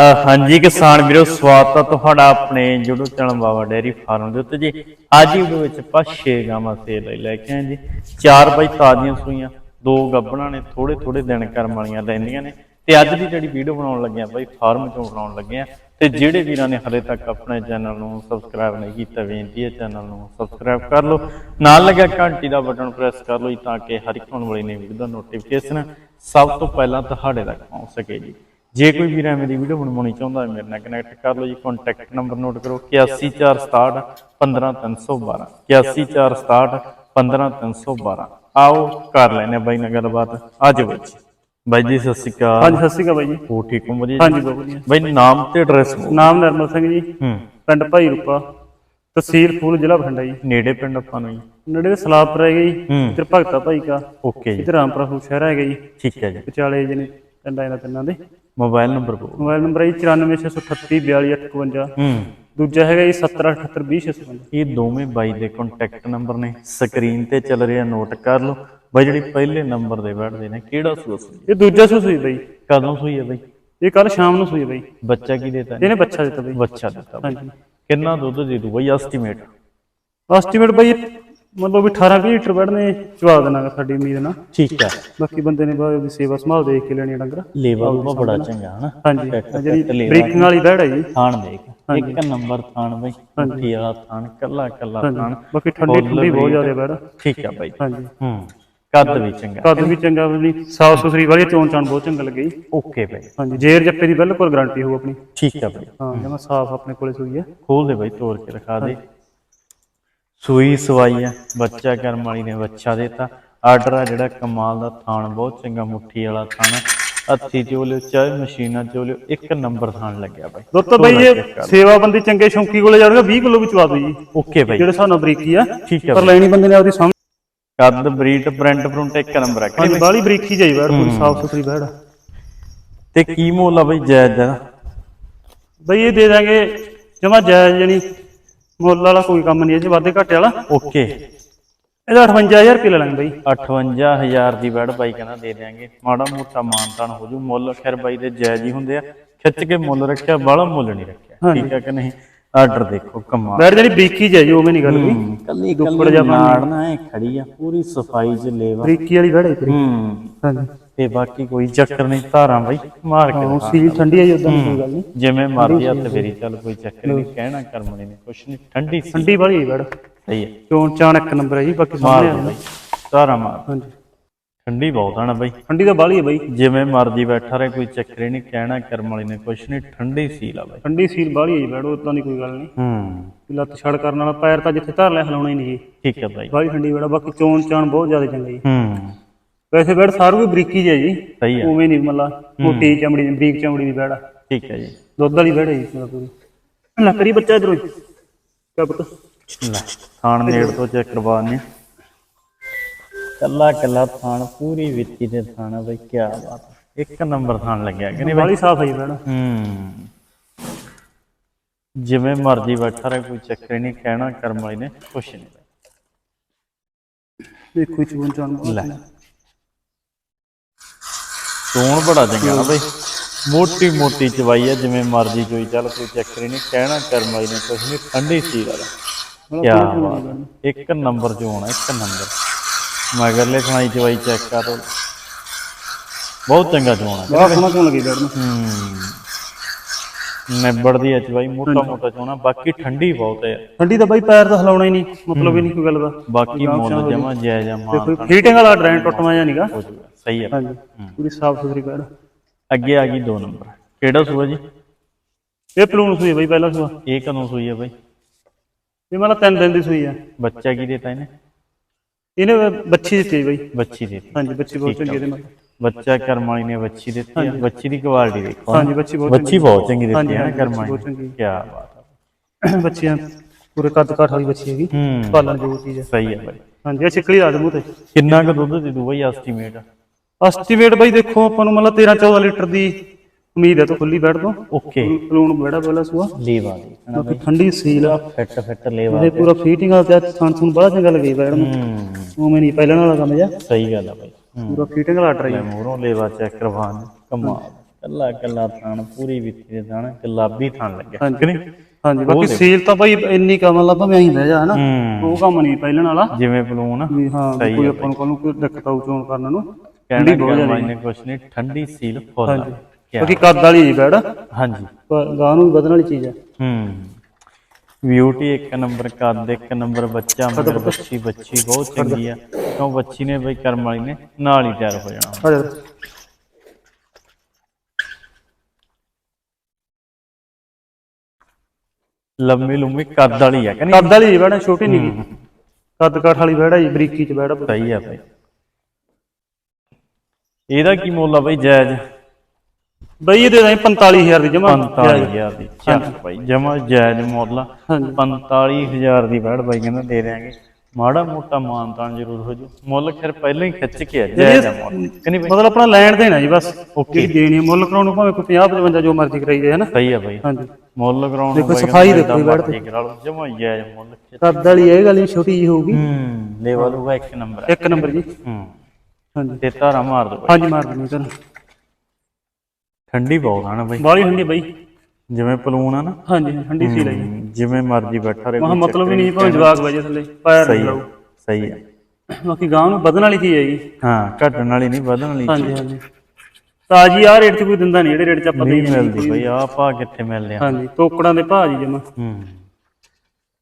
ਹਾਂਜੀ ਕਿਸਾਨ ਵੀਰੋ, ਸਵਾਗਤ ਹੈ ਤੁਹਾਡਾ ਆਪਣੇ YouTube channel Baba dairy farm ਦੇ ਉੱਤੇ ਜੀ। ਅੱਜ ਦੀ ਵੀਡੀਓ ਵਿੱਚ ਆਪਾਂ ਛੇ ਗਾਵਾਂ ਸੇਲ ਲਈ ਲੈ ਕੇ ਆਏ ਜੀ। ਚਾਰ ਬਾਈ ਤਾਜ਼ੀਆਂ ਸੂਈਆਂ, ਦੋ ਗੱਬਣਾਂ ਨੇ ਥੋੜੇ ਥੋੜੇ ਦਿਨ ਕਰਮ ਵਾਲੀਆਂ ਲੈਂਦੀਆਂ ਨੇ। ਤੇ ਅੱਜ ਦੀ ਜਿਹੜੀ ਵੀਡੀਓ ਬਣਾਉਣ ਲੱਗੇ ਆ ਬਾਈ ਫਾਰਮ ਚੋਂ ਬਣਾਉਣ ਲੱਗੇ ਆ ਤੇ ਜਿਹੜੇ ਵੀਰਾਂ ਨੇ ਹਲੇ ਤੱਕ ਆਪਣੇ ਚੈਨਲ ਨੂੰ ਸਬਸਕ੍ਰਾਈਬ ਨਹੀਂ ਕੀਤਾ, ਬੇਨਤੀ ਹੈ ਚੈਨਲ ਨੂੰ ਸਬਸਕ੍ਰਾਈਬ ਕਰ ਲਓ। ਨਾਲ ਲੱਗਾ ਘੰਟੀ ਦਾ ਬਟਨ ਪ੍ਰੈਸ ਕਰ ਲਓ ਜੀ, ਤਾਂ ਕਿ ਹਰ ਇੱਕ ਆਉਣ ਵਾਲੀ ਨਵੀਂ ਵੀਡੀਓ ਦਾ ਨੋਟੀਫਿਕੇਸ਼ਨ ਸਭ ਤੋਂ ਪਹਿਲਾਂ ਤੁਹਾਡੇ ਤੱਕ ਪਹੁੰਚ ਸਕੇ ਜੀ। ਜੇ ਕੋਈ ਵੀਰ ਮੇਰੀ ਵੀਡੀਓ ਬਣਵਾਉਣੀ ਚਾਹੁੰਦਾ ਹੈ ਮੇਰੇ ਨਾਲ ਕਨੈਕਟ ਕਰ ਲਓ ਜੀ ਕੰਟੈਕਟ ਨੰਬਰ ਨੋਟ ਕਰੋ 8146 15312 8146 15312 ਆਓ ਕਰ ਲੈਨੇ ਬਾਈ ਨਾਲ ਗੱਲਬਾਤ ਅੱਜ ਵਿੱਚ ਬਾਈ ਜੀ ਸਤਿ ਸ਼੍ਰੀ ਅਕਾਲ। ਹਾਂਜੀ ਸਤਿ ਸ਼੍ਰੀ ਅਕਾਲ ਬਾਈ ਜੀ। ਹੋ ਠੀਕ ਹੋ? ਵਧੀਆ ਹਾਂਜੀ ਬਹੁਤ ਵਧੀਆ। ਬਾਈ ਨਾਮ ਤੇ ਐਡਰੈਸ ਨਾਮ ਨਰਮਲ ਸਿੰਘ ਜੀ। ਹੂੰ। ਪਿੰਡ ਭਾਈ ਰੂਪਾ ਤਹਿਸੀਲ ਫੂਲ ਜ਼ਿਲ੍ਹਾ ਬਠਿੰਡਾ ਜੀ। ਨੇੜੇ ਪਿੰਡ ਆਪਾਂ ਨੂੰ ਜੀ। ਨੇੜੇ ਦੇ ਸਲਾਪੁਰ ਹੈਗਾ ਜੀ। ਇੱਧਰ ਭਗਤਾ ਭਾਈ ਕਾ। ਓਕੇ ਜੀ। ਇੱਧਰ ਰਾਮਪੁਰਾ ਫੂਲ ਸ਼ਹਿਰ ਹੈਗਾ ਜੀ। ਠੀਕ ਹੈ ਜੀ। ਵਿਚਾਲੇ ਜਿਹਨੇ ਪਿੰਡਾਂ ਇਹਨਾਂ ਤਿੰਨਾਂ ਦੇ। ਮੋਬਾਈਲ ਨੰਬਰ ਬੋਲ। ਮੋਬਾਈਲ ਨੰਬਰ ਹੈ 9468342851 ਹੂੰ। ਦੂਜਾ ਹੈਗਾ ਜੀ 70782056 ਇਹ ਦੋਵੇਂ ਬਾਈ ਦੇ ਕੰਟੈਕਟ ਨੰਬਰ ਨੇ। ਸਕਰੀਨ ਤੇ ਚੱਲ ਰਿਹਾ ਨੋਟ ਕਰ ਲਓ। ਬਾਈ ਜਿਹੜੀ ਪਹਿਲੇ ਨੰਬਰ ਦੇ ਬੈਠਦੇ ਨੇ ਕਿਹੜਾ ਸੂਆ ਸੂਈ ਇਹ ਦੂਜਾ ਸੂ ਸੂਈ ਬਾਈ। ਕਦੋਂ ਸੂਈ ਹੈ ਬਾਈ? ਇਹ ਕੱਲ ਸ਼ਾਮ ਨੂੰ ਸੂਈ ਬਾਈ। ਬੱਚਾ ਕੀ ਦੇਤਾ ਇਹਨੇ? ਬੱਚਾ ਦਿੱਤਾ ਬਾਈ। ਬੱਚਾ ਦਿੱਤਾ। ਹਾਂਜੀ। ਕਿੰਨਾ ਦੁੱਧ ਦੇ ਦੂ ਬਾਈ ਐਸਟੀਮੇਟ ਐਸਟੀਮੇਟ ਬਾਈ ਮਤਲਬ ਵੀ 18 20 ਲੀਟਰ ਬੈਠਨੇ ਚਵਾ ਦੇਣਾ ਗਾ ਸਾਡੀ ਉਮੀਦ ਨਾਲ। ਠੀਕ ਹੈ ਬਾਕੀ ਬੰਦੇ ਨੇ ਬਾਅਦ ਦੀ ਸੇਵਾ ਸੰਭਾਲ ਦੇਖ ਕੇ ਲੈਣੀ ਆ ਡੰਗਰ। ਲੇਵਾ ਉਹ ਬੜਾ ਚੰਗਾ ਹਨਾ? ਹਾਂਜੀ। ਜਿਹੜੀ। ਬ੍ਰੇਕਿੰਗ ਵਾਲੀ ਬੈੜ ਹੈ ਜੀ। ਥਾਣ ਦੇਖ। ਇੱਕ ਨੰਬਰ ਥਾਣ ਬਾਈ। ਮੁੱਠੀ ਵਾਲਾ ਥਾਣ ਕੱਲਾ ਕੱਲਾ ਥਾਣ ਬਾਕੀ ਠੰਡੀ ਠੰਡੀ ਬਹੁਤ ਜ਼ਿਆਦਾ ਬੈੜ ਠੀਕ ਹੈ ਬਾਈ। ਹਾਂਜੀ। ਹੂੰ। ਕੱਦ ਵੀ ਚੰਗਾ। ਕੱਦ ਵੀ ਚੰਗਾ ਬਣੀ ਸਾਫ਼ ਸੁਥਰੀ ਵਾਲੀ ਚੋਣ ਚਾਣ ਬਹੁਤ ਚੰਗਾ ਲੱਗੀ। Okay bye. ਹਾਂਜੀ। ਜੇਰ ਜੱਪੇ ਦੀ ਬਿਲਕੁਲ ਗਾਰੰਟੀ ਹੋਊ ਆਪਣੀ। ਠੀਕ ਹੈ ਬਾਈ। ਹਾਂ ਜਮਾ ਸਾਫ਼ ਆਪਣੇ ਕੋਲੇ ਸੂਈ ਹੈ ਖੋਲ ਦੇ ਬਾਈ ਤੋੜ ਕੇ ਦਿਖਾ ਦੇ। ਸੂਈ ਸਵਾਈ ਆ ਬੱਚਾ ਕਰਮ ਵਾਲੀ ਨੇ ਬੱਚਾ ਦੇਤਾ। ਆਰਡਰ ਆ ਜਿਹੜਾ ਕਮਾਲ ਦਾ ਥਾਣ ਬਹੁਤ ਚੰਗਾ ਮੁੱਠੀ ਵਾਲਾ ਥਾਣ ਆ। ਹੱਥੀ ਚੋਲਿਓ ਚਾਹੇ ਮਸ਼ੀਨਾਂ ਚੋਲਿਓ ਇੱਕ ਨੰਬਰ ਥਾਣ ਲੱਗਿਆ ਬਾਈ। ਦੋਸਤੋ ਬਈ ਇਹ ਸੇਵਾ ਬੰਦੀ ਚੰਗੇ ਸ਼ੌਂਕੀ ਕੋਲੇ ਜਾਣਗੇ 20 ਕਿਲੋ ਵੀ ਚਵਾ ਦੋ ਜੀ। Okay bye. ਜਿਹੜੇ ਸਾਨੂੰ ਬਰੀਕੀ ਆ ਠੀਕ ਹੈ ਪਰ ਲੈਣੀ ਬੰਦੇ ਨੇ ਆਪਦੀ ਸਮਝ। ਕੱਦ ਬਰੀਟ ਪ੍ਰਿੰਟ ਪ੍ਰਿੰਟ ਇੱਕ ਨੰਬਰ ਆ। ਕਿਹੜੀ ਬਾਲੀ ਬਰੀਕੀ ਜਾਈ ਬੈੜ ਪੂਰੀ ਸਾਫ਼ ਸੁਥਰੀ ਬੈੜ ਤੇ ਕੀ ਮੁੱਲ ਆ ਬਾਈ ਜਾਇਜ਼ ਦਾ? ਬਈ ਇਹ ਦੇ ਦਾਂਗੇ ਜਮਾ ਜਾਇਜ਼ ਜਣੀ ਮੁੱਲ ਵਾਲਾ ਕੋਈ ਕੰਮ ਨਹੀਂ ਇਹ ਚ ਵਾਧੇ ਘਾਟੇ ਵਾਲਾ। ਓਕੇ। ਇਹਦਾ 58000 ਰੁਪਏ ਲੈ ਲਾਂਗੇ ਬਈ। 58000 ਦੀ ਬੈਡ ਬਾਈ ਕਹਿੰਦਾ ਦੇ ਦਿਆਂਗੇ। ਮਾੜਾ ਮੋਟਾ ਮਾਨਤਾਨ ਹੋ ਜੂ ਮੁੱਲ ਖੈਰ ਬਾਈ ਦੇ ਜਾਇਜ਼ ਹੀ ਹੁੰਦੇ ਆ। ਖਿੱਚ ਕੇ ਮੁੱਲ ਰੱਖਿਆ ਬਾਹਲਾ ਮੁੱਲ ਨਹੀਂ ਰੱਖਿਆ। ਠੀਕ ਹੈ ਕਿ ਨਹੀਂ? ਆਰਡਰ ਦੇਖੋ ਕਮਾਲ। ਬੈੜ ਜਿਹੜੀ ਬਰੀਕੀ ਜਾਈ ਉਵੇਂ ਨਹੀਂ ਗੱਲ ਵੀ ਕੱਲੀ ਕੱਲੀ ਨਾੜ ਨਾ ਇਹ ਖੜੀ ਆ ਪੂਰੀ ਸਫ਼ਾਈ ਚ ਲੇਵਾ। ਬਰੀਕੀ ਵਾਲੀ ਹੈ ਤੇਰੀ। ਹੂੰ। ਹਾਂਜੀ। ਤੇ ਬਾਕੀ ਕੋਈ ਚੱਕਰ ਨਹੀਂ ਧਾਰਾਂ ਬਾਈ ਮਾਰ ਕੇ ਉਹ ਸੀਲ ਠੰਡੀ ਹੈ ਜੀ ਉਦਾਂ ਕੋਈ ਗੱਲ ਨਹੀਂ। ਜਿਵੇਂ ਮਰਜ਼ੀ ਹੱਥ ਫੇਰੀ ਚੱਲ ਕੋਈ ਚੱਕਰ ਨਹੀਂ ਕਹਿਣਾ ਕਰਮਣੀ ਨੇ ਕੁਛ ਨਹੀਂ ਠੰਡੀ ਠੰਡੀ ਵਾਲੀ ਹੈ ਬੈੜ। ਸਹੀ ਹੈ ਚੋਣ ਚਾਣ ਇੱਕ ਨੰਬਰ ਹੈ ਜੀ ਬਾਕੀ ਸਾਹਮਣੇ ਆ ਬਾਈ ਧਾਰਾਂ ਮਾਰ ਹਾਂਜੀ। ਠੰਡੀ ਬਹੁਤ ਆ ਨਾ ਬਾਈ। ਠੰਡੀ ਤਾਂ ਬਾਲੀ ਹੈ ਬਾਈ। ਜਿਵੇਂ ਮਰਜ਼ੀ ਬੈਠਾ ਰਹੇ ਕੋਈ ਚੱਕਰ ਹੀ ਨਹੀਂ ਕਹਿਣਾ ਕਰਮ ਵਾਲੀ ਨੇ ਕੁਛ ਨਹੀਂ ਠੰਡੀ ਸੀਲ ਆ ਬਾਈ। ਠੰਡੀ ਸੀਲ ਬਾਲੀ ਹੈ ਜੀ ਬੈੜ ਉਦਾਂ ਦੀ ਕੋਈ ਗੱਲ ਨਹੀਂ। ਹੂੰ। ਲੱਤ ਛੜ ਕਰਨ ਵਾਲਾ ਪੈਰ ਤਾਂ ਜਿੱਥੇ ਧਰ ਲਿਆ ਹਿਲਾਉਣਾ ਹੀ ਨਹੀਂ ਜੀ। ਠੀਕ ਹੈ ਬਾਈ। ਬਾਲੀ ਠੰਡੀ ਬੈੜ ਆ, ਬਾਕੀ ਚੋਣ ਚਾਣ ਬਹੁਤ ਜ਼ਿਆਦਾ ਚੰਗਾ। ਹੂੰ। ਵੈਸੇ ਬੈੜ ਸਾਰੂ ਵੀ ਬਰੀਕੀ ਹੈ ਜੀ। ਸਹੀ ਹੈ ਉਵੇਂ ਨਹੀਂ ਮਤਲਬ ਮੋਟੀ ਚਮੜੀ ਦੀ ਬਰੀਕ ਚਮੜੀ ਦੀ ਬੈੜ ਆ। ਠੀਕ ਹੈ ਜੀ। ਦੁੱਧ ਵਾਲੀ ਬੈੜ ਹੈ ਜੀ ਪੂਰਾ ਪੂਰੀ। ਲੱਕੜੀ ਬੱਚਾ ਇਧਰੋਂ ਕਿਆ ਪੁੱਤ? ਲੈ ਥਾਣ ਨੇੜ ਤੋਂ ਚੈੱਕ ਕਰਵਾਉਂਦੇ ਹਾਂ। ਕੱਲਾ ਕੱਲਾ ਥਾਣ ਪੂਰੀ ਵਿੱਤੀ ਦੇ ਥਾਣ ਆ ਬਾਈ ਕੀ ਬਾਤ ਆ। ਇੱਕ ਨੰਬਰ ਥਾਣ ਲੱਗਿਆ ਕਿ ਨਹੀਂ ਬਾਲੀ ਸਾਫ਼ ਹੈ ਜੀ ਬੈੜ ਹੂੰ। ਜਿਵੇਂ ਮਰਜ਼ੀ ਬੈਠਾ ਰਹੇ ਕੋਈ ਚੱਕਰ ਨਹੀਂ ਕਹਿਣਾ ਕਰਮ ਵਾਲੀ ਨੇ ਕੁਛ ਨਹੀਂ। ਦੇਖੋ ਚਾਣ ਬਹੁਤ ਲੈ। ਸੋਹਣ ਬੜਾ ਚੰਗਾ ਬਈ। ਮੋਟੀ ਮੋਟੀ ਚਵਾਈ ਆ ਜਿਵੇਂ ਮਰਜ਼ੀ ਕੋਈ ਚੱਲ ਕੋਈ ਚੱਕਰ ਨਹੀਂ। ਕਹਿਣਾ ਕਰਮ ਵਾਲੀ ਨੇ ਕੁਛ ਨਹੀਂ ਠੰਡੀ ਸੀ ਵਾਲਾ ਕੀ ਬਾਤ। ਆ। ਇੱਕ ਨੰਬਰ ਚ ਹੋਣਾ ਇੱਕ ਨੰਬਰ। ਮਗਰਲੇ ਸੁਣਾਈ ਚਵਾਈ ਚੈੱਕ ਕਰ। ਬਹੁਤ ਚੰਗਾ ਚੋਣਾ ਬਹੁਤ ਸੋਹਣਾ ਚੋਣ ਲੱਗੀ ਬੈੜ ਨੂੰ। ਹੂੰ। ਨਿਬੜਦੀ ਆ ਚਵਾਈ ਮੋਟਾ ਮੋਟਾ ਚੋਣਾ ਬਾਕੀ ਠੰਡੀ ਬਹੁਤ ਹੈ। ਠੰਡੀ ਤਾਂ ਬਾਈ ਪੈਰ ਤਾਂ ਹਿਲਾਉਣਾ ਹੀ ਨਹੀਂ ਮਤਲਬ ਹੀ ਨਹੀਂ ਕੋਈ ਗੱਲ ਦਾ। ਬਾਕੀ ਮੁੱਲ ਜਮਾ ਜਾਇਜ਼ ਆ ਮਾਂ ਕੋਈ ਫੀਟਿੰਗ ਵਾਲਾ ਡਰਾਈਨ ਟੁੱਟਵਾ ਜਾਂ ਨਹੀਂਗਾ ਹੋ ਸਹੀ ਹੈ। ਹਾਂਜੀ ਪੂਰੀ ਸਾਫ਼ ਸੁਥਰੀ ਬੈੜ ਅੱਗੇ ਆ ਗਈ 2 ਨੰਬਰ। ਕਿਹੜਾ ਸੂਆ ਜੀ? ਇਹ ਪਲੂਨ ਸੂਈ ਬਾਈ ਪਹਿਲਾ ਸੂਆ। ਇਹ ਕਦੋਂ ਸੂਈ ਹੈ ਬਾਈ? ਇਹ ਮਤਲਬ ਤਿੰਨ ਦਿਨ ਦੀ ਸੂਈ ਆ ਬੱਚਾ ਕੀ ਦੇਤਾ ਇਹਨੇ? ਇਹਨੇ ਬੱਚੀ ਦਿੱਤੀ ਬਾਈ। ਬੱਚੀ ਦੇਤੀ। ਹਾਂਜੀ ਬੱਚੀ ਬਹੁਤ ਚੰਗੀ ਇਹਦੇ ਨਾਲ। ਬੱਚਾ ਕਰਮਾਲੀ ਨੇ ਬੱਚੀ ਦਿੱਤੀ ਹੈ ਬੱਚੀ ਦੀ ਕੁਆਲਿਟੀ ਦੇਖੋ ਹਾਂਜੀ ਬੱਚੀ ਬਹੁਤ ਬੱਚੀ ਬਹੁਤ ਚੰਗੀ ਦਿੱਤੀ ਹੈ ਨਾ ਹਾਂਜੀ, ਕਰਮਾਲੀ ਬਹੁਤ ਚੰਗੀ। ਕੀ ਬਾਤ ਹੈ ਬੱਚੀਆਂ ਪੂਰੇ ਕੱਦ ਕਾਠ ਵਾਲੀ ਬੱਚੀ ਹੈਗੀ। ਪਾਲਣ ਦੀ ਚੀਜ਼ ਹੈ। ਸਹੀ ਹੈ ਬਾਈ। ਹਾਂਜੀ ਇਹ ਛਿੱਕਲੀ ਦੇ ਮੂੰਹ ਤੇ। ਕਿੰਨਾ ਕੁ ਦੁੱਧ ਦੇ ਦੂ ਬਾਈ ਐਸਟੀਮੇਟ ਐਸਟੀਮੇਟ ਬਾਈ ਦੇਖੋ ਆਪਾਂ ਨੂੰ ਮਤਲਬ 13 14 ਲੀਟਰ ਦੀ ਉਮੀਦ ਹੈ ਤੋਂ ਖੁੱਲੀ ਬੈਠ ਤੋਂ। ਓਕੇ। ਪਲੂਨ ਬੜਾ ਪਹਿਲਾ ਸੂਆ। ਲੇਵਾ ਦੀ ਬਾਕੀ ਠੰਡੀ ਸੀਲ ਆ। ਫਿੱਟ ਫਿੱਟ ਲੇਵਾ ਇਹ ਪੂਰਾ ਫੀਟਿੰਗ ਆ। ਤੇ ਥਾਂ ਬੜਾ ਚੰਗਾ ਲੱਗੀ ਬੈਠ ਨੂੰ ਹੂੰ। ਉਵੇਂ ਨਹੀਂ ਪਹਿਲਾਂ ਵਾਲਾ ਕੰਮ ਜਾ ਸਹੀ ਗੱਲ ਹੈ ਬਾਈ। ਪੂਰਾ ਫੀਟਿੰਗ ਵਾਲਾ ਆਰਡਰ ਹੈ ਮੂਹਰੋਂ ਲੇਵਾ ਚੈੱਕ ਕਰਵਾਉਣ ਕਮਾਲ ਕੱਲਾ ਕੱਲਾ ਥਾਣ ਪੂਰੀ ਵਿੱਥੀ ਦੇ ਥਾਣ ਗੁਲਾਬੀ ਥਾਣ ਲੱਗਿਆ। ਕਿ ਨਹੀਂ? ਹਾਂਜੀ ਬਾਕੀ ਸੀਲ ਤਾਂ ਬਾਈ ਇੰਨੀ ਕਮਲ ਲਾ ਭਾਵੇਂ ਐਂ ਬਹਿ ਜਾ ਹਨਾ ਹੂੰ। ਉਹ ਕੰਮ ਨਹੀਂ ਪਹਿਲਣ ਵਾਲਾ। ਜਿਵੇਂ ਬਲੂਨ। ਵੀ ਹਾਂ ਕੋਈ ਆਪਾਂ ਨੂੰ ਕੋਲ ਕੋਈ ਦਿੱਕਤ ਆਉ ਚੋਣ ਕਰਨ ਨੂੰ ਕਹਿਣਾ ਕਰਮਾਈ ਨੇ ਕੁਛ ਨਹੀਂ ਠੰਡੀ ਸੀਲ ਫੁੱਲ ਬਾਕੀ ਕੱਦ ਵਾਲੀ ਜੀ ਬੈੜ ਹਾਂਜੀ। ਪਰ ਗਾਂ ਨੂੰ ਵਧਣ ਵਾਲੀ ਚੀਜ਼ ਹੈ ਹੂੰ। ਬਿਊਟੀ ਇੱਕ ਨੰਬਰ ਕੱਦ ਇੱਕ ਨੰਬਰ ਬੱਚਾ ਮਗਰ ਬੱਚੀ ਬੱਚੀ ਬਹੁਤ ਚੰਗੀ ਆ। ਕਿਉਂ ਬੱਚੀ ਨੇ ਬਈ ਕਰਮ ਵਾਲੀ ਨੇ? ਨਾਲ ਹੀ ਤਿਆਰ ਹੋ ਜਾਣਾ। ਆ ਜਾ ਲੰਮੀ ਲੰਮੀ ਕੱਦ ਵਾਲੀ ਆ ਕਿ ਨਹੀਂ? ਕੱਦ ਵਾਲੀ ਬੈੜ ਛੋਟੀ ਨਹੀਂ ਗੀ। ਕੱਦ ਕਾਠ ਵਾਲੀ ਬੈੜ ਜੀ ਬਰੀਕੀ ਚ ਬੈੜ ਸਹੀ ਆ ਬਈ। ਇਹਦਾ ਕੀ ਮੁੱਲ ਆ ਬਈ ਜਾਇਜ਼? ਬਈ ਇਹ ਦੇ ਦਾਂ 45000 ਦੀ ਜਮਾ। 45000 ਦੀ। ਚੱਲ ਬਈ ਜਮਾ ਜਾਇਜ਼ ਮੁੱਲ ਆ। ਹਾਂਜੀ। 45000 ਦੀ ਬੈੜ ਬਾਈ ਕਹਿੰਦਾ ਦੇ ਦਿਆਂਗੇ। ਮਾੜਾ ਮੋਟਾ ਮਾਨਤਾਨ ਜ਼ਰੂਰ ਹੋ ਜੂ। ਮੁੱਲ ਫਿਰ ਪਹਿਲਾਂ ਹੀ ਖਿੱਚ ਕੇ ਆ ਜਾਇਜ਼ ਆ ਮੁੱਲ। ਕਿ ਨਹੀਂ ਬਈ? ਮਤਲਬ ਆਪਣਾ ਲੈਣ ਦੇਣਾ ਜੀ ਬਸ ਜਿਹੜੀ ਦੇਣੀ ਹੈ, ਮੁੱਲ ਕਰਾਉਣ ਨੂੰ ਭਾਵੇਂ ਕੋਈ 50 55 ਜੋ ਮਰਜ਼ੀ ਕਰਾਈ ਜਾਏ ਹਨਾ ਸਹੀ ਆ ਬਈ। ਹਾਂਜੀ। ਮੁੱਲ ਕਰਾਉਣ ਦੇਖੋ, ਸਫ਼ਾਈ ਦੇਖੋ ਕਰਾ ਲਓ ਜਮਾ ਜਾਇਜ਼ ਮੁੱਲ ਖਿੱਚ- ਕੱਦ ਵਾਲੀ ਇਹ ਗੱਲ ਛੋਟੀ ਜੀ ਹੋਊਗੀ। ਹੂੰ ਲੈਵਲ ਉਹ ਇੱਕ ਨੰਬਰ। ਆ। ਇੱਕ ਨੰਬਰ ਜੀ। ਹੂੰ। ਹਾਂਜੀ। ਤੇ ਧਾਰਾ ਮਾਰ ਦੋ ਹਾਂਜੀ ਮਾਰ ਦਿੰਦੇ ਤੁਹਾਨੂੰ ਠੰਡੀ ਬਹੁਤ ਆ ਨਾ ਬਈ। ਬਾਲੀ ਠੰਡੀ ਬਈ। ਜਿਵੇਂ ਪਲੂਨ ਆ ਨਾ। ਹਾਂਜੀ ਠੰਡੀ ਸੀ ਲਈ। ਹੂੰ, ਜਿਵੇਂ ਮਰਜ਼ੀ ਬੈਠਾ ਰਹੇ ਮਹਾ ਮਤਲਬ ਹੀ ਨਹੀਂ ਭਾਵੇਂ ਜਵਾਕ ਵਜੇ ਥੱਲੇ ਪੈਰ ਸਹੀ ਲਾਓ। ਸਹੀ ਆ। ਬਾਕੀ ਗਾਂ ਨੂੰ ਵਧਣ ਵਾਲੀ ਚੀਜ਼ ਹੈ ਜੀ ਹਾਂ ਘਟਣ ਵਾਲੀ ਨਹੀਂ ਵਧਣ ਵਾਲੀ ਹਾਂਜੀ ਹਾਂਜੀ। ਤਾਜੀ ਆ ਰੇਟ 'ਚ ਕੋਈ ਦਿੰਦਾ ਨਹੀਂ ਜਿਹੜੇ ਰੇਟ 'ਚ ਆਪਾਂ ਨਹੀਂ ਮਿਲਦੀ ਬਈ ਆ ਪਾ ਕਿੱਥੇ ਮਿਲਦੇ ਆ ਹਾਂਜੀ ਟੋਕੜਾਂ ਦੇ ਭਾਅ ਜੀ ਜਮਾ। ਹੂੰ।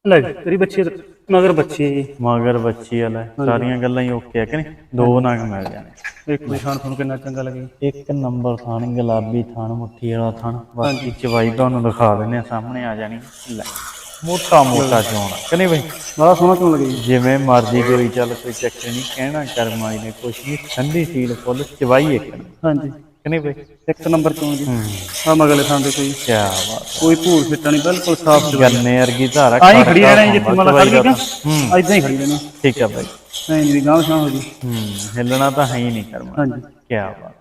ਲੈ ਤੇਰੀ ਬੱਚੀ ਹੈ ਮਗਰ ਬੱਚੀ ਜੀ। ਮਗਰ ਬੱਚੀ ਵਾਲਾ। ਸਾਰੀਆਂ ਗੱਲਾਂ ਹੀ ਓਕੇ ਆ ਕਿ ਨਹੀਂ? ਦੋ ਨਗ ਮਿਲ ਜਾਣੇ ਇੱਕ ਵੀ ਖਾਣ ਤੁਹਾਨੂੰ ਕਿੰਨਾ ਚੰਗਾ ਲੱਗੇ? ਇੱਕ ਨੰਬਰ ਥਾਣ ਗੁਲਾਬੀ ਥਾਣ ਮੁੱਠੀ ਵਾਲਾ ਥਾਣ ਬਾਕੀ ਚਵਾਈ ਤੁਹਾਨੂੰ ਦਿਖਾ ਦਿੰਦੇ ਆ ਸਾਹਮਣੇ ਆ ਜਾਣੀ। ਲੈ। ਮੋਟਾ ਮੋਟਾ ਚੋਣ ਕਿ ਨਹੀਂ ਬਈ? ਬੜਾ ਸੋਹਣਾ ਕਿਉਂ ਲੱਗੇ ਜੀ। ਜਿਵੇਂ ਮਰਜ਼ੀ ਕੋਈ ਚੱਲ ਕੋਈ ਚੱਕਰ ਨਹੀਂ। ਕਹਿਣਾ ਕਰਮਾਈ ਨੇ ਕੁਛ ਨਹੀਂ। ਠੰਡੀ ਸੀਲ ਫੁੱਲ ਚਵਾਈ ਇੱਕ। ਹਾਂਜੀ। ਕਿ ਨਹੀਂ ਬਈ ਇੱਕ ਨੰਬਰ ਚੋਂ ਜੀ। ਆ ਮਗਲੇ ਥਾਂ ਤੇ ਕੋਈ ਕੀ ਬਾਤ। ਕੋਈ ਭੂਰ ਫਿੱਟਾ ਨਹੀਂ ਬਿਲਕੁਲ ਸਾਫ਼ ਗੰਨੇ ਵਰਗੀ ਧਾਰਾ ਆਈ ਖੜੀ ਰਹਿਣਾ ਜੀ ਜਿੱਥੇ ਮਤਲਬ ਖੜ ਗਈ ਕਿ ਹੂੰ। ਇਦਾਂ ਹੀ ਖੜੀ ਰਹਿਣਾ। ਠੀਕ ਆ ਬਾਈ। ਐਂ ਜੀ ਗਾਂ ਸ਼ਾਂ ਹੋ ਜੀ ਹੂੰ ਹਿੱਲਣਾ ਤਾਂ ਹੈ ਹੀ ਨਹੀਂ ਕਰਮਾ। ਹਾਂਜੀ। ਕੀ ਬਾਤ।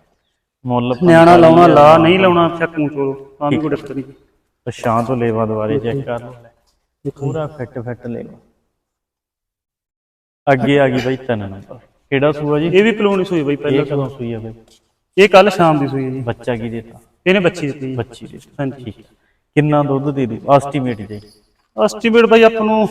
ਮੁੱਲ ਨਿਆਣਾ ਲਾਉਣਾ ਲਾ ਨਹੀਂ ਲਾਉਣਾ ਚੱਕੂ ਚੋਲੋ ਤਾਂ ਵੀ ਕੋਈ ਦਿੱਕਤ ਨਹੀਂ ਪਛਾਂ ਤੋਂ ਲੇਵਾ ਦੁਆਰੇ ਚੈੱਕ ਕਰ ਲਓ। ਪੂਰਾ ਫਿੱਟ ਫਿੱਟ ਲੈ ਲਓ ਅੱਗੇ ਆ ਗਈ ਬਾਈ ਤਿੰਨ ਨੰਬਰ। ਕਿਹੜਾ ਸੂਆ ਜੀ? ਇਹ ਵੀ ਪਲੂਣ ਸੂਈ ਬਈ ਪਹਿਲਾਂ ਸੂਈ ਆ ਬਾਈ? ਇਹ ਕੱਲ ਸ਼ਾਮ ਦੀ ਸੂਈ ਹੈ ਜੀ। ਬੱਚਾ ਕੀ ਦਿੱਤਾ? ਇਹਨੇ ਬੱਚੀ ਦਿੱਤੀ ਜੀ। ਬੱਚੀ ਦੇ ਹਾਂਜੀ। ਠੀਕ। ਕਿੰਨਾ ਦੁੱਧ ਦੇ ਦੂ ਐਸਟੀਮੇਟ ਜੀ ਐਸਟੀਮੇਟ ਬਾਈ ਆਪਾਂ ਨੂੰ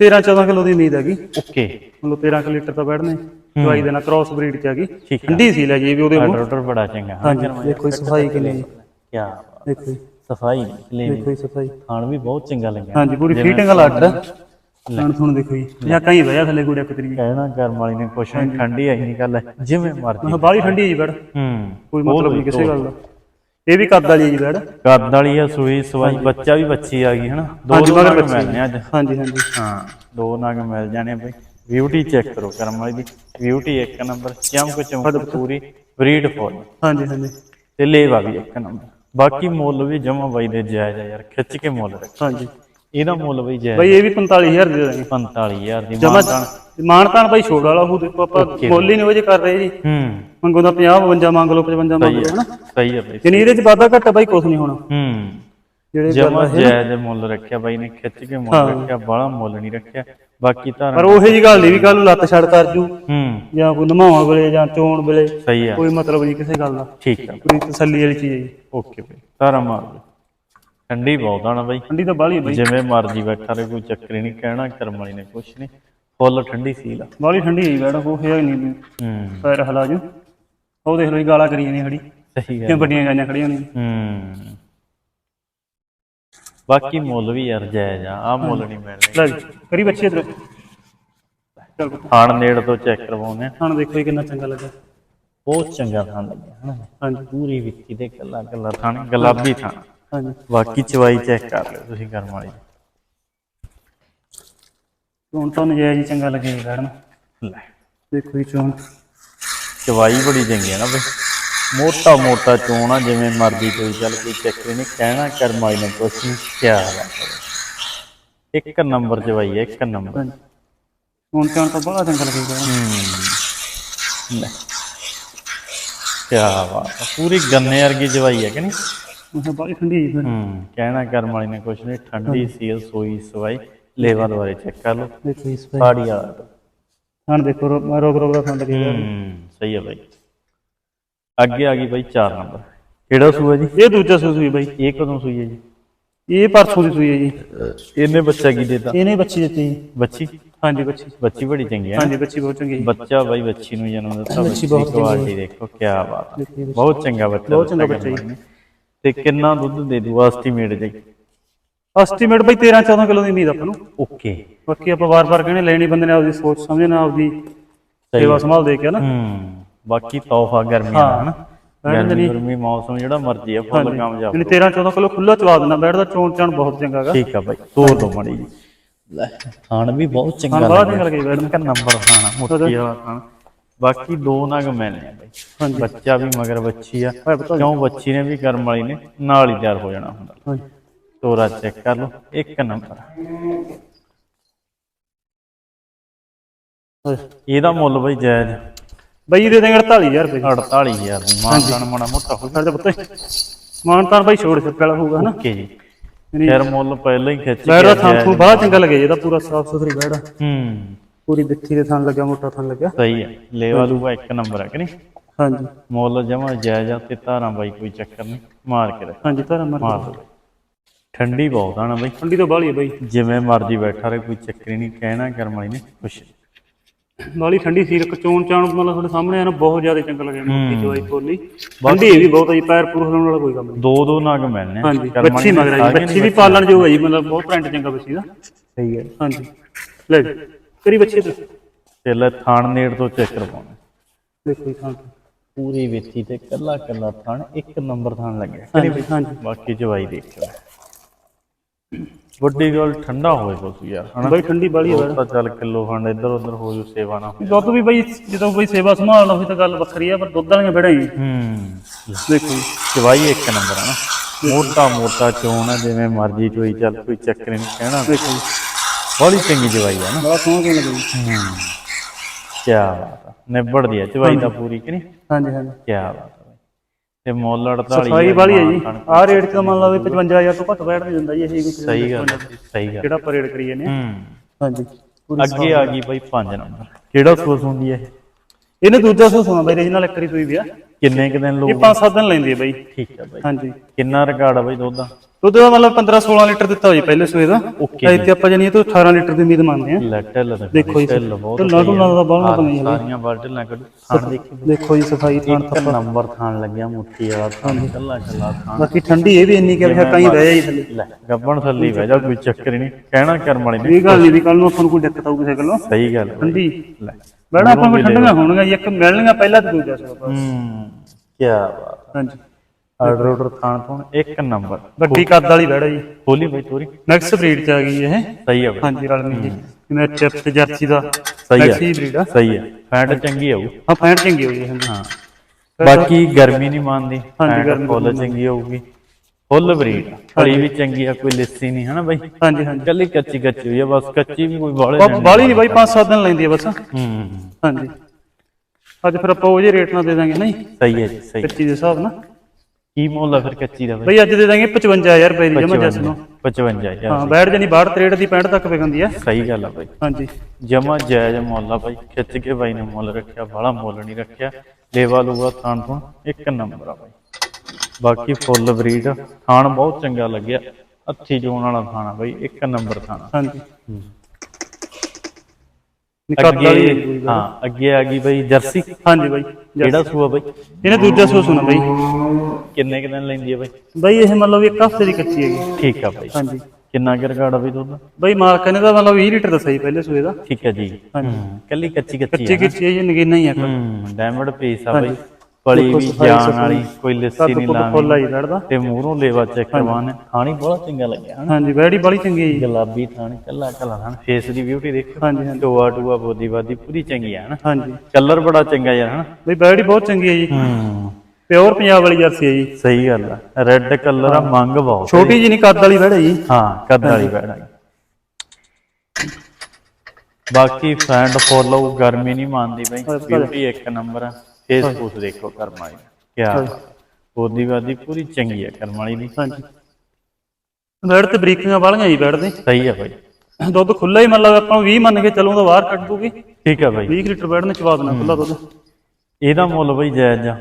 13 14 ਕਿਲੋ ਦੀ ਉਮੀਦ ਹੈਗੀ। ਓਕੇ। ਮਤਲਬ 13 ਕਿ ਲੀਟਰ ਤਾਂ ਬੈਠਨੇ ਦਵਾਈ ਦੇਣਾ ਕ੍ਰਾਸ ਬਰੀਡ ਚ ਠੀਕ ਆ ਠੰਡੀ ਸੀ ਲੈ ਜੀ ਵੀ ਉਹਦੇ ਮੂੰਹ ਆਰਡਰ ਬੜਾ ਚੰਗਾ। ਹਾਂਜੀ ਦੇਖੋ ਜੀ ਸਫ਼ਾਈ ਕਿੰਨੀ ਜੀ। ਬਾਤ ਦੇਖੋ ਜੀ। ਸਫ਼ਾਈ ਨਿਕਲੇ ਦੇਖੋ ਜੀ ਸਫ਼ਾਈ। ਖਾਣ ਵੀ ਬਹੁਤ ਚੰਗਾ ਲੱਗਿਆ। ਹਾਂਜੀ ਪੂਰੀ ਫੀਟਿੰਗ ਵਾਲਾ ਆਰਡਰ ਹੁਣ ਤੁਹਾਨੂੰ ਦੇਖੋ ਜੀ। ਜਾਂ ਕहीं ਵਜਾ ਥੱਲੇ ਗੁੜਿਆ ਕੁਤਰੀ ਕਹਿਣਾ ਕਰਮ ਵਾਲੀ ਨੇ ਕੁਛ ਨਹੀਂ ਠੰਡੀ ਆਈ ਨਹੀਂ ਗੱਲ ਜਿਵੇਂ ਮਰਜ਼ੀ। ਬਾਹਲੀ ਠੰਡੀ ਹੈ ਜੀ ਬੈੜ ਹੂੰ। ਕੋਈ ਮਤਲਬ ਨਹੀਂ ਕਿਸੇ ਗੱਲ ਦਾ। ਇਹ ਵੀ ਕੱਦ ਵਾਲੀ ਹੈ ਜੀ ਬੈੜ ਕੱਦ ਵਾਲੀ ਆ ਸੂਈ ਸਵਾਈ ਬੱਚਾ ਵੀ ਬੱਚੀ ਆ ਗਈ ਹਨਾ? ਦੋ ਨਗ। ਮਿਲਣੇ ਅੱਜ। ਹਾਂਜੀ ਹਾਂਜੀ। ਹਾਂ ਦੋ ਨਗ ਮਿਲ ਜਾਣੇ ਬਈ। ਬਿਊਟੀ ਚੈੱਕ ਕਰੋ ਕਰਮ ਵਾਲੀ ਦੀ। ਬਿਊਟੀ ਇੱਕ ਨੰਬਰ ਚਮਕ ਚਮਕ ਪੂਰੀ। ਬਰੀਡ ਫੁੱਲ ਹਾਂਜੀ ਹਾਂਜੀ। ਤੇ ਲੇਵਾ ਵੀ ਇੱਕ ਨੰਬਰ ਬਾਕੀ ਮੁੱਲ ਵੀ ਜਮਾ ਬਾਈ ਦੇ ਜਾਇਜ਼ ਆ ਯਾਰ ਖਿੱਚ ਕੇ ਮੁੱਲ ਰੱਖ। ਹਾਂਜੀ। ਇਹਦਾ ਮੁੱਲ ਬਈ ਜਾਇਜ਼ ਬਾਈ ਇਹ ਵੀ 45000 ਦੇ ਦਾਂਗੇ 45000 ਦੀ ਜਮਾ ਮਾਨਤਾਨ। ਮਾਨਤਾਨ ਬਾਈ ਛੋੜ ਵਾਲਾ ਉਹ ਦੇਖੋ ਆਪਾਂ ਮੁੱਲ ਹੀ ਨਹੀਂ ਉਹ ਜੇ ਕਰ ਰਹੇ ਜੀ। ਹੂੰ। ਮੰਗੋ ਦਾ 50 52 ਮੰਗ ਲਓ 55 ਮੰਗ ਲਓ ਹਨਾ। ਸਹੀ ਆ ਬਈ ਯਾਨੀ ਇਹਦੇ ਚ ਵਾਧਾ ਘਟਾ ਬਾਈ ਕੁਝ ਨਹੀਂ ਹੋਣਾ। ਹੂੰ। ਜਿਹੜੇ ਜਮਾ ਜਾਇਜ਼ ਮੁੱਲ ਰੱਖਿਆ ਬਾਈ ਨੇ ਖਿੱਚ ਕੇ ਮੁੱਲ ਰੱਖਿਆ ਬਾਹਲਾ ਮੁੱਲ ਨਹੀਂ ਰੱਖਿਆ। ਬਾਕੀ ਤਾਂ ਪਰ ਉਹੇ ਜੀ ਗੱਲ ਨਹੀਂ ਵੀ ਕੱਲ ਨੂੰ ਲੱਤ ਛੱਡ ਕਰ ਜੂ। ਹੂੰ। ਜਾਂ ਕੋਈ ਨਮਾਉਣ ਵੇਲੇ ਜਾਂ ਚੋਣ ਵੇਲੇ ਸਹੀ ਆ ਕੋਈ ਮਤਲਬ ਨਹੀਂ ਕਿਸੇ ਗੱਲ ਦਾ। ਠੀਕ ਆ ਪੂਰੀ ਤਸੱਲੀ ਵਾਲੀ ਚੀਜ਼ ਹੈ ਜੀ। ਓਕੇ ਬਈ ਤਾਰਾ ਮਾਰ। ਠੰਡੀ ਬਹੁਤ ਆ ਨਾ ਬਾਈ। ਠੰਡੀ ਤਾਂ ਬਾਹਲੀ ਹੈ ਬਾਈ। ਜਿਵੇਂ ਮਰਜ਼ੀ ਬੈਠਾ ਰਹੇ ਕੋਈ ਚੱਕਰ ਨਹੀਂ ਕਹਿਣਾ ਕਰਮ ਵਾਲੀ ਨੇ ਕੁਛ ਨਹੀਂ। ਫੁੱਲ ਠੰਡੀ ਸੀਲ ਆ। ਬਾਹਲੀ ਠੰਡੀ ਹੈ ਬੈਠ ਉਹ ਹੈ ਨਹੀਂ ਵੀ। ਹੂੰ। ਪੈਰ ਹਲਾ ਜੂ। ਉਹ ਦੇਖ ਜੀ ਗਾਲਾਂ ਕਰੀ ਜਾਂਦੀ ਖੜੀ। ਸਹੀ ਗੱਲ ਵੱਡੀਆਂ ਗਾਈਆਂ ਖੜੀਆਂ ਨੇ ਹੂੰ। ਬਾਕੀ ਮੁੱਲ ਵੀ ਯਾਰ ਜਾਇਜ਼ ਆ ਆ ਮੁੱਲ ਨਹੀਂ ਮਿਲਣੇ। ਲੈ ਕਰੀ ਬੱਚੀ ਇਧਰ। ਚਲ। ਨੇੜ ਤੋਂ ਚੈੱਕ ਕਰਵਾਉਨੇ ਆ। ਹੁਣ ਦੇਖੋ ਕਿੰਨਾ ਚੰਗਾ ਲੱਗਾ। ਬਹੁਤ ਚੰਗਾ ਥਾਂ ਲੱਗਿਆ ਹਾਂਜੀ। ਪੂਰੀ ਵਿੱਕੀ ਦੇ ਕੱਲਾ ਕੱਲਾ ਥਾਣ ਗੁਲਾਬੀ ਥਾਣ। ਹਾਂਜੀ। ਬਾਕੀ ਚਵਾਈ ਚੈੱਕ ਕਰ ਲਿਓ ਤੁਸੀਂ ਕਰਮ ਵਾਲੀ। ਹੁਣ ਤਾਂ ਨਜਾਇਜ਼ ਹੀ ਚੰਗਾ ਲੱਗੇ ਜੀ ਬੈਠਣਾ ਲੈ। ਦੇਖੋ ਜੀ ਚੋਣ। ਚਵਾਈ ਬੜੀ ਚੰਗੀ ਹੈ ਨਾ ਬਈ। ਮੋਟਾ ਮੋਟਾ ਚੋਣਾ ਜਿਵੇਂ ਮਰਜ਼ੀ ਕੋਈ ਚੱਲ ਕੋਈ ਚੱਕਰ ਨਹੀਂ। ਕਹਿਣਾ ਕਰਮ ਵਾਲੀ ਨੇ ਕੁਛ ਨਹੀਂ ਕਿਆ ਹੈ। ਇੱਕ ਨੰਬਰ ਚਵਾਈ ਹੈ ਇੱਕ ਨੰਬਰ। ਹੁਣ ਚੋਣ ਤਾਂ ਬੜਾ ਚੰਗਾ ਲੱਗੇ ਬੈਠਣਾ ਹੂੰ। ਲੈ। ਕਿਆ ਬਾਤ ਹੈ। ਪੂਰੀ ਗੰਨੇ ਵਰਗੀ ਜਵਾਈ ਹੈ ਕਿ ਨਹੀਂ? ਤਾਂ ਬਾਹਲੀ ਠੰਡੀ ਹੈ ਜੀ ਫਿਰ ਹੂੰ ਕਹਿਣਾ ਕਰਮ ਵਾਲੀ ਨੇ ਕੁਛ ਨਹੀਂ ਠੰਡੀ ਸੀਲ ਸੋਈ ਸਵਾਈ ਲੇਵਾ ਦੁਆਰੇ ਚੈੱਕ ਕਰ ਲਓ। ਦੇਖੋ ਜੀ ਸਫ਼ਾਈ ਸਾੜੀ ਵਾਲਾ। ਹੁਣ ਦੇਖੋ ਰੋ- ਰੋਗ ਰੋਗ ਦਾ ਫੰਡ ਕੀ ਹੂੰ ਸਹੀ ਹੈ ਬਾਈ। ਅੱਗੇ ਆ ਗਈ ਬਾਈ 4 ਨੰਬਰ। ਕਿਹੜਾ ਸੂਆ ਜੀ? ਇਹ ਦੂਜਾ ਸੂਆ ਸੂਈ ਬਾਈ। ਇਹ ਕਦੋਂ ਸੂਈ ਹੈ ਜੀ? ਇਹ ਪਰਸੋਂ ਦੀ ਸੂਈ ਹੈ ਜੀ। ਇਹਨੇ ਬੱਚਾ ਕੀ ਦੇਤਾ? ਇਹਨੇ ਬੱਚੀ ਦਿੱਤੀ। ਜੀ ਬੱਚੀ? ਹਾਂਜੀ ਬੱਚੀ। ਬੱਚੀ ਬੜੀ ਚੰਗੀ ਹੈ ਹਾਂਜੀ ਬੱਚੀ ਬਹੁਤ ਚੰਗੀ ਹੈ ਬੱਚਾ ਬਾਈ ਬੱਚੀ ਨੂੰ ਜਨਮ ਦਿੱਤਾ ਬੱਚੀ ਬਹੁਤ ਚੰਗੀ ਕੁਆਲਿਟੀ ਦੇਖੋ ਕੀ ਬਾਤ ਹੈ। ਦੇਖੀ। ਬਹੁਤ ਚੰਗਾ ਬੱਚਾ ਬਹੁਤ ਚੰਗਾ ਦਿੱਤਾ ਬੱਚਾ ਜੀ। ਤੇ ਕਿੰਨਾ ਦੁੱਧ ਦੇ ਦੂ ਐਸਟੀਮੇਟ ਜੀ? ਐਸਟੀਮੇਟ ਬਾਈ 13 14 ਕਿਲੋ ਦੀ ਉਮੀਦ ਆਪਾਂ ਨੂੰ ਓਕੇ। ਬਾਕੀ ਆਪਾਂ ਵਾਰ-ਵਾਰ ਕਹਿੰਦੇ ਲੈਣੀ ਬੰਦੇ ਨੇ ਆਪਦੀ ਸੋਚ ਸਮਝਣਾ ਆਪਦੀ ਸੇਵਾ ਸੰਭਾਲ ਦੇ ਕੇ ਨਾ ਹੂੰ ਬਾਕੀ ਤੋਹਫਾ ਗਰਮੀਆਂ ਦਾ ਹਨਾ। ਗਰਮੀ ਗਰਮੀ ਮੌਸਮ ਜਿਹੜਾ ਮਰਜ਼ੀ ਆ ਫੁੱਲ ਕਾਮਯਾਬ ਯਾਨੀ 13 14 ਕਿਲੋ ਖੁੱਲਾ ਚਵਾ ਦੇਣਾ ਬੈਠਦਾ ਚੋਣ ਚਾਣ ਬਹੁਤ ਚੰਗਾ ਗਾ ਠੀਕ ਆ ਬਾਈ ਤੋਰ ਦੋ ਮੜੀ ਜੀ ਲੈ ਥਾਣ ਵੀ ਬਹੁਤ ਚੰਗਾ ਹਾਂ ਬਾਹਰ ਲੱਗਿਆ। ਨਿਕਲ ਗਈ ਬੈਠ। ਇੱਕ ਨੰਬਰ ਥਾਣਾ ਮੁੱਠੀ ਵਾਲਾ ਥਾਣ ਬਾਕੀ ਦੋ ਨਗ ਮਿਲਨੇ ਆ ਬਾਈ। ਬੱਚਾ ਵੀ ਮਗਰ ਬੱਚੀ ਆ। ਕਿਉਂ ਬੱਚੀ ਨੇ ਵੀ ਕਰਮ ਵਾਲੀ ਨੇ ਨਾਲ ਹੀ ਤਿਆਰ ਹੋ ਜਾਣਾ ਹੁੰਦਾ। ਤੋਰਾ ਚੈੱਕ ਕਰ ਲਓ ਇੱਕ ਨੰਬਰ। ਇਹਦਾ ਮੁੱਲ ਬਈ ਜਾਇਜ਼। ਬਾਈ ਦੇ ਦੇਂਗੇ 48000 ਰੁਪਏ। 48000 ਦੀ ਮਾਨਦਾਨ ਮਾੜਾ ਮੋਟਾ ਹੋ ਸਾਡੇ ਪੁੱਤ ਮਾਨਤਾਨ ਬਾਈ ਛੋੜ ਛੱਪੇ ਵਾਲਾ ਹੋਊਗਾ ਹਨਾ? ਓਕੇ ਜੀ। ਫਿਰ ਮੁੱਲ ਪਹਿਲਾਂ ਹੀ ਖਿੱਚ ਬੈੜਾ ਗਿਆ ਥਾਂ। ਤੋਂ ਬੜਾ ਚੰਗਾ ਲੱਗਿਆ ਇਹਦਾ ਪੂਰਾ ਸਾਫ਼ ਸੁਥਰੀ ਬੈੜਾ ਹੂੰ। ਪੂਰੀ ਬਿੱਥੀ ਦੇ ਥਾਂ ਲੱਗਿਆ ਮੋਟਾ ਥਾਂ ਲੱਗਿਆ। ਸਹੀ ਹੈ। ਲੇਵਾ ਲੂਗਾ ਇੱਕ ਨੰਬਰ ਹੈ ਕਿ ਨਹੀਂ? ਹਾਂਜੀ। ਮੁੱਲ ਜਮਾ ਜਾਇਜ਼ ਆ ਤੇ ਧਾਰਾਂ ਬਾਈ ਕੋਈ ਚੱਕਰ ਨਹੀਂ। ਮਾਰ ਕੇ ਰੱਖ। ਹਾਂਜੀ ਧਰਮ ਮਰ ਮਾਰ ਠੰਡੀ ਬਹੁਤ ਆ ਨਾ ਬਾਈ। ਠੰਡੀ ਤੋਂ ਬਾਹਲੀ ਹੈ ਬਾਈ। ਜਿਵੇਂ ਮਰਜ਼ੀ ਬੈਠਾ ਰਹੇ ਕੋਈ ਚੱਕਰ ਹੀ ਨਹੀਂ ਕਹਿਣਾ ਕਰਮ ਵਾਲੀ ਨੇ ਖੁਸ਼ ਬਾਹਲੀ ਠੰਡੀ ਸੀ ਇੱਕ ਚੋਣ ਚਾਣ ਮਤਲਬ ਤੁਹਾਡੇ ਸਾਹਮਣੇ ਆ ਨਾ ਬਹੁਤ ਜ਼ਿਆਦਾ ਚੰਗਾ ਲੱਗਿਆ ਮੈਨੂੰ ਹੂੰ। ਚਵਾਈ ਖੋਲੀ ਠੰਡੀ ਵੀ ਬਹੁਤ ਹੈ ਜੀ ਪੈਰ ਪੂਰ ਹਿਲਾਉਣ ਵਾਲਾ ਕੋਈ ਕੰਮ ਨਹੀਂ। ਦੋ ਦੋ ਨਗ ਮਿਲਨੇ ਹਾਂਜੀ ਬੱਚੀ ਮਗਰ ਬੱਚੀ ਵੀ ਪਾਲਣ ਯੋਗ ਹੈ ਜੀ ਮਤਲਬ ਬਹੁਤ ਪ੍ਰਿੰਟ ਚੰਗਾ ਬੱਚੀ ਦਾ। ਸਹੀ ਹੈ। ਹਾਂਜੀ। ਲੈ ਜੀ। ਕਰੀ ਬੱਚੀ ਤੇ। ਤੇ ਲੈ ਥਾਣ ਨੇੜ ਤੋਂ ਚੈੱਕ ਕਰਵਾਉਣਾ। ਦੇਖੋ ਥਾਂ ਪੂਰੀ ਵੇਚੀ ਤੇ ਕੱਲਾ ਕੱਲਾ ਥਾਣ ਇੱਕ ਨੰਬਰ ਥਾਣ ਲੱਗਿਆ। ਹਾਂਜੀ ਹਾਂਜੀ ਬਾਕੀ ਜਵਾਈ ਦੇਖੋ ਵੱਡੀ ਗੱਲ ਠੰਡਾ ਹੋਏ ਕੁਛ ਯਾਰ ਹਨਾ? ਬਾਈ ਠੰਡੀ ਬਾਹਲੀ ਹੈ ਉਹ ਤਾਂ ਚੱਲ ਕਿਲੋ ਖੰਡ ਇੱਧਰ ਉੱਧਰ ਹੋ ਜੂ ਸੇਵਾ ਨਾ ਹੋਵੇ। ਦੁੱਧ ਵੀ ਬਾਈ ਜਦੋਂ ਕੋਈ ਸੇਵਾ ਸੰਭਾਲਣਾ ਹੋਵੇ ਤਾਂ ਗੱਲ ਵੱਖਰੀ ਆ ਪਰ ਦੁੱਧ ਵਾਲੀਆਂ ਬੜਾ ਹੀ ਹੂੰ। ਦੇਖੋ ਜੀ। ਜਵਾਈ ਇੱਕ ਨੰਬਰ ਹੈ ਨਾ। ਮੋਟਾ ਮੋਟਾ ਚੋਣ ਜਿਵੇਂ ਮਰਜ਼ੀ ਚੋਈ ਚੱਲ ਕੋਈ ਚੱਕਰ ਨਹੀਂ ਕਹਿਣਾ। ਦੇਖੋ ਜੀ। ਬੜੀ ਚੰਗੀ ਜਵਾਈ ਹੈ ਨਾ। ਬੜਾ ਸੋਹਣਾ ਜੀ ਹੂੰ ਕੀ ਬਾਤ ਹੈ ਨਿਬੜਦੀ ਹੈ ਜਵਾਈ ਦਾ ਪੂਰੀ ਕਿ ਨਹੀਂ? ਹਾਂਜੀ ਹਾਂਜੀ। ਕੀ ਬਾਤ ਹੈ ਬਾਈ। ਤੇ ਮੁੱਲ 48 ਸਫ਼ਾਈ ਵਾਲੀ ਹੈ ਜੀ। ਆਹ ਰੇਟ ਤੇ ਮੰਨ ਲਓ ਵੀ 55000 ਤੋਂ ਘੱਟ ਬੈਠ ਨਹੀਂ ਦਿੰਦਾ ਜੀ ਇਹ ਕੁਝ ਸਹੀ ਗੱਲ ਹੈ, ਸਹੀ ਗੱਲ ਜਿਹੜਾ ਆਪਾਂ ਰੇਟ ਕਰੀ ਜਾਂਦੇ ਹਾਂ ਹੂੰ। ਹਾਂਜੀ ਪੂਰੀ ਅੱਗੇ ਆ ਗਈ ਬਾਈ 5 ਨੰਬਰ। ਕਿਹੜਾ ਸੋਸ ਹੁੰਦੀ ਹੈ ਇਹ? ਇਹਨੇ ਦੂਜਾ ਸੋ ਸੋਣਾ ਬਾਈ ਰੀਜਨਲ ਇੱਕ ਵਾਰੀ ਸੂਈ ਵੀ ਆ। ਕਿੰਨੇ ਕੁ ਦਿਨ ਇਹ ਲੋਕ 5-7 ਦਿਨ ਲੈਂਦੀ ਹੈ ਬਾਈ। ਠੀਕ ਹੈ ਬਾਈ। ਹਾਂਜੀ। ਕਿੰਨਾ ਰਿਕਾਰਡ ਆ ਬਾਈ ਦੁੱਧ ਦਾ? ਦੁੱਧ ਦਾ ਮਤਲਬ 15-16 ਲੀਟਰ ਦਿੱਤਾ ਹੋਈ ਪਹਿਲੇ ਸੂਏ ਦਾ। ਤੇ ਇੱਥੇ ਆਪਾਂ ਜਾਨੀਏ ਤਾਂ 18 ਲੀਟਰ ਦੀ ਉਮੀਦ ਮੰਨਦੇ ਆ ਲੈਟਲ ਦੇਖੋ ਜੀ, ਢਿੱਲ ਬਹੁਤ ਢਿੱਲਾਂ ਦਾ ਬਾਹਲਾ ਤਾਂ ਨਹੀਂ ਹੈ ਸਾਰੀਆਂ ਬਰਡਲਾਂ ਕੱਢ ਥਾਣ ਦੇਖੀ ਦੇਖੋ ਜੀ ਸਫ਼ਾਈ ਥਾਂ ਇੱਕ ਨੰਬਰ ਥਾਣ ਲੱਗਿਆ ਮੁੱਠੀ ਵਾਲਾ ਥਾਣ ਕੱਲਾ ਕੱਲਾ ਥਾਣ ਬਾਕੀ ਠੰਡੀ ਇਹ ਵੀ ਇੰਨੀ ਕਿ ਫਿਰ ਕਹੀਂ ਬਹਿ ਜਾਈ ਥੱਲੇ। ਲੈ ਗੱਬਣ ਥੱਲੀ ਬਹਿ ਜਾ ਕੋਈ ਚੱਕਰ ਨਹੀਂ। ਕਹਿਣਾ ਕਰਮ ਵਾਲੀ ਨੇ। ਇਹ ਗੱਲ ਨਹੀਂ ਵੀ ਕੱਲ ਨੂੰ ਆਪਾਂ ਨੂੰ ਕੋਈ ਦਿੱਕਤ ਆਊ ਕਿਸੇ ਗੱਲੋਂ। ਸਹੀ ਗੱਲ। ਠੰਡੀ। ਲੈ ਬੈਣਾ ਆਪਾਂ ਨੂੰ ਠੰਡੀਆਂ ਹੋਣਗੀਆਂ ਇੱਕ ਮਿਲਣਗੀਆਂ ਪਹਿਲਾਂ ਤੇ ਦੂਜਾ ਸੋ ਹੂੰ ਕੀ ਬਾਤ। ਹਾਂਜੀ। ਆਰਡਰ ਆਰਡਰ ਥਾਣ ਤੋਂ ਇੱਕ ਨੰਬਰ ਵੱਡੀ ਕੱਦ ਵਾਲੀ ਬੈੜਾ ਜੀ। ਖੋਲੀ ਬਾਈ ਤੋਰੀ। ਨੈਕਸਟ ਬਰੀਡ ਚ ਆ ਗਈ ਇਹ। ਸਹੀ ਆ ਬਾਈ। ਹਾਂਜੀ ਰਲਮੀ ਜੀ ਜਿਵੇਂ ਚਿਪ ਤੇ ਜਰਸੀ ਦਾ। ਸਹੀ ਨੈਕਸਟ ਆ ਹੀ ਬਰੀਡ ਆ। ਸਹੀ ਆ। ਫੈਟ ਚੰਗੀ ਆਊ ਹਾਂ ਫੈਂਟ ਚੰਗੀ ਹੋਈ ਹੈ। ਹਾਂ ਬਾਕੀ ਗਰਮੀ ਨਹੀਂ ਮੰਨਦੀ। ਹਾਂਜੀ, ਗਰਮੀ ਫੁੱਲ ਚੰਗੀ ਹੋਊਗੀ। ਫੁੱਲ ਬਰੀਡ ਫਲੀ ਵੀ ਚੰਗੀ ਆ ਕੋਈ ਲਿੱਸੀ ਨਹੀਂ ਹਨਾ ਬਾਈ? ਹਾਂਜੀ ਹਾਂਜੀ। ਕੱਲੀ ਕੱਚੀ ਕੱਚੀ ਹੋਈ ਆ ਬਸ ਕੱਚੀ ਵੀ ਕੋਈ ਬਾਲੇ ਬਾ- ਬਾਹਲੀ ਨਹੀਂ ਬਾਈ 5-7 ਦਿਨ ਲੈਂਦੀ ਹੈ ਬਸ। ਹੂੰ ਹਾਂਜੀ। ਅੱਜ ਫਿਰ ਆਪਾਂ ਉਹ ਜੇ ਰੇਟ ਨਾਲ ਦੇ ਦਾਂਗੇ ਨਹੀਂ? ਸਹੀ ਹੈ ਜੀ ਸਹੀ ਕੱਚੀ ਦੇ ਹਿਸਾਬ ਨਾਲ। ਕੀ ਮੁੱਲ ਆ ਫਿਰ ਕੱਚੀ ਦਾ ਬਾਈ ਬਈ ਅੱਜ ਦੇ ਦਾਂਗੇ 55000 ਰੁਪਏ ਦੀ ਜਮਾ ਜਸ ਨੂੰ 55000 ਹਾਂ ਬੈਠ ਜਾਨੀ 62 63 ਦੀ 65 ਤੱਕ ਵਿਕੰਦੀ ਆ। ਸਹੀ ਗੱਲ ਆ ਬਾਈ। ਹਾਂਜੀ। ਜਮਾ ਜਾਇਜ਼ ਮੁੱਲ ਆ ਬਾਈ। ਖਿੱਚ ਕੇ ਬਾਈ ਨੇ ਮੁੱਲ ਰੱਖਿਆ ਬਾਹਲਾ ਮੁੱਲ ਨਹੀਂ ਰੱਖਿਆ। ਲੇਵਾ ਲੂਗਾ ਥਾਣ ਤੋਂ ਇੱਕ ਨੰਬਰ ਆ ਬਾਈ। ਬਾਕੀ ਫੁੱਲ ਬਰੀਡ ਥਾਣ ਬਹੁਤ ਚੰਗਾ ਲੱਗਿਆ। ਹੱਥੀ ਜੋਣ ਵਾਲਾ ਥਾਣਾ ਬਾਈ ਇੱਕ ਨੰਬਰ ਥਾਣਾ। ਹਾਂਜੀ। ਨਿਕਾਦ ਵਾਲੀ ਹੈ ਜੀ ਅੱਗੇ ਕੋਈ ਗੱਲ। ਹਾਂ ਅੱਗੇ ਆ ਗਈ ਬਾਈ ਜਰਸੀ। ਹਾਂਜੀ ਬਾਈ ਜਰਸੀ। ਕਿਹੜਾ ਸੂਆ ਬਾਈ? ਇਹਨੇ ਦੂਜਾ ਸੋ ਸੁਣਾ ਬਾਈ। ਕਿੰਨੇ ਕੁ ਦਿਨ ਲੈਂਦੀ ਆ ਬਾਈ? ਬਾਈ ਇਹ ਮਤਲਬ ਇੱਕ ਹਫ਼ਤੇ ਦੀ ਕੱਚੀ ਹੈਗੀ। ਠੀਕ ਆ ਬਾਈ। ਹਾਂਜੀ। ਕਿੰਨਾ ਕੁ ਰਿਕਾਰਡ ਆ ਬਾਈ ਦੁੱਧ? ਬਾਈ ਮਾਲਕ ਨੇ ਤਾਂ ਮਤਲਬ 20 ਲੀਟਰ ਦੱਸਿਆ ਜੀ ਪਹਿਲੇ ਸੂਏ ਦਾ। ਠੀਕ ਹੈ ਜੀ। ਹੂੰ ਕੱਲੀ ਕੱਚੀ ਕੱਚੀ ਕੱਚੀ ਆ ਕੱਚੀ ਹੈ ਜੀ ਨਗੀਨਾ ਹੀ ਆ। ਹੂੰ ਡਾਇਮੰਡ ਪੀਸ ਆ ਬਾਈ। ਪਲੀ ਵੀ ਜਾਨ ਵਾਲੀ ਕੋਈ ਲੱਸੀ ਨਹੀਂ ਲਾਣੀ। ਤੇ ਮੂਹਰੋਂ ਲੇਵਾ ਚੈੱਕ ਕਰਵਾਉਣ। ਖਾਣੀ ਬਹੁਤ ਚੰਗਾ ਲੱਗਿਆ ਹਨਾ? ਹਾਂਜੀ ਬੈੜੀ ਬੜੀ ਚੰਗੀ ਹੈ ਗੁਲਾਬੀ ਥਾਣ ਕੱਲਾ ਕੱਲਾ ਥਾਣ। ਫੇਸ ਦੀ ਬਿਊਟੀ ਦੇਖੋ ਹਾਂਜੀ ਹਾਂਜੀ। ਟੋਆ ਟੂਆ ਬੋਦੀ ਬਾਦੀ ਪੂਰੀ ਚੰਗੀ ਹਨਾ? ਹਾਂਜੀ। ਕਲਰ ਬੜਾ ਚੰਗਾ ਯਾਰ ਹਨਾ? ਬਈ ਬੈੜੀ ਬਹੁਤ ਚੰਗੀ ਹੈ ਜੀ। ਹੂੰ। ਪਿਓਰ ਪੰਜਾਬ ਵਾਲੀ ਜਰਸੀ ਹੈ ਜੀ। ਸਹੀ ਗੱਲ ਆ। ਰੈੱਡ ਕਲਰ ਆ ਮੰਗ ਬਹੁਤ। ਛੋਟੀ ਜੀ। ਨਹੀਂ ਕੱਦ ਵਾਲੀ ਬੈੜਾ ਜੀ। ਹਾਂ ਕੱਦ ਵਾਲੀ ਬੈੜਾ ਬਾਕੀ ਫੈਂਡ ਫੋਲੋ ਗਰਮੀ ਨਹੀਂ ਮੰਨਦੀ ਬਈ। ਬਿਊਟੀ ਇੱਕ ਨੰਬਰ ਆ। ਫੇਸ ਫੂਸ ਦੇਖੋ ਕਰਮ ਵਾਲੀ। ਕੀ ਬੋਦੀ ਬਾਦੀ ਪੂਰੀ ਚੰਗੀ ਆ ਕਰਮ ਵਾਲੀ ਦੀ ਹਾਂਜੀ। ਬੈੜ ਤੇ ਬਰੀਕੀਆਂ ਵਾਲੀਆਂ ਜੀ ਬੈੜ ਦੇ ਸਹੀ ਆ ਬਾਈ। ਦੁੱਧ ਖੁੱਲਾ ਹੀ ਮਤਲਬ ਆਪਾਂ ਨੂੰ 20 ਮੰਨ ਕੇ ਚੱਲੂ ਤਾਂ ਬਾਹਰ ਕੱਢ ਦੂਗੀ। ਠੀਕ ਆ ਬਾਈ। 20 ਲੀਟਰ ਬੈੜ ਨੇ ਚਵਾ ਦੇਣਾ ਖੁੱਲਾ ਦੁੱਧ। ਇਹਦਾ ਮੁੱਲ ਬਈ ਜਾਇਜ਼ ਆ।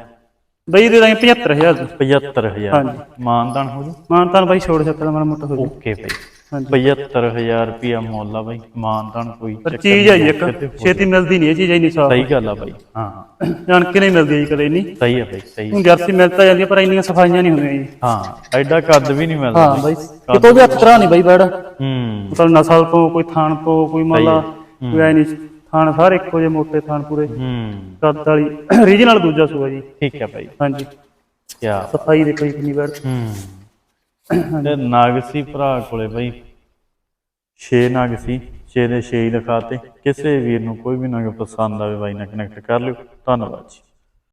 ਬਈ ਦੇ ਦਾਂਗੇ 75000 ਦੀ 75000 ਹਾਂਜੀ। ਮਾਨਦਾਨ ਹੋ ਜੂ। ਮਾਨਤਾਨ ਬਾਈ ਛੋੜ ਸਕਦਾ ਮਾੜਾ ਮੋਟਾ ਹੋ ਜੂ। ਓਕੇ ਬਈ। ਹਾਂਜੀ 75000 ਰੁਪਿਆ ਮੁੱਲ ਆ ਬਈ ਮਾਨਦਾਨ ਕੋਈ ਪਰ ਚੱਕਰ ਚੀਜ਼ ਨਹੀਂ, ਇੱਕ ਕਿਤੇ ਹੋ ਛੇਤੀ ਮਿਲਦੀ ਨਹੀਂ ਇਹ ਚੀਜ਼ ਇੰਨੀ ਸਾਫ਼। ਸਹੀ ਗੱਲ ਆ ਬਾਈ। ਹਾਂ ਜਾਣ ਕੇ ਨਹੀਂ ਮਿਲਦੀ ਜੀ ਕਦੇ ਇੰਨੀ। ਸਹੀ ਆ ਬਾਈ ਸਹੀ ਹੁਣ ਜਰਸੀ ਮਿਲ ਤਾਂ ਜਾਂਦੀ ਆ, ਪਰ ਇੰਨੀਆਂ ਸਫਾਈਆਂ ਨਹੀਂ ਹੁੰਦੀਆਂ ਜੀ। ਹਾਂ ਐਡਾ ਕੱਦ ਵੀ ਨਹੀਂ ਮਿਲਦਾ ਹਾਂ ਬਾਈ ਕਿਤੋਂ ਵੀ ਹੱਥ ਨਹੀਂ ਬਾਈ ਬੈੜ। ਹੂੰ। ਮਤਲਬ ਨਸਲ ਤੋਂ ਕੋਈ ਥਾਣ ਤੋਂ ਕੋਈ ਮੱਲਾ ਕੋਈ ਐ ਨਹੀਂ ਥਾਣ ਸਾਰੇ ਇੱਕੋ ਜਿਹੇ ਮੋਟੇ ਥਾਣ ਪੂਰੇ। ਹੂੰ। ਕੱਦ ਵਾਲੀ ਰੀਜਨਲ ਦੂਜਾ ਸੂਆ ਜੀ। ਠੀਕ ਹੈ ਬਾਈ। ਹਾਂਜੀ। ਕੀ ਸਫ਼ਾਈ ਦੇਖੋ ਜੀ ਕਿੰਨੀ ਬੈੜ ਹੂੰ। ਤੇ ਨਾਗਸੀ ਭਰਾ ਕੋਲੇ ਬਈ 6 ਨਗ ਸੀ 6 ਦੇ 6 ਹੀ ਲਿਖਾਤੇ। ਕਿਸੇ ਵੀਰ ਨੂੰ ਕੋਈ ਵੀ ਨਗ ਪਸੰਦ ਆਵੇ ਬਾਈ, ਨਾਲ ਕਨੈਕਟ ਕਰ ਲਿਓ। ਧੰਨਵਾਦ ਜੀ।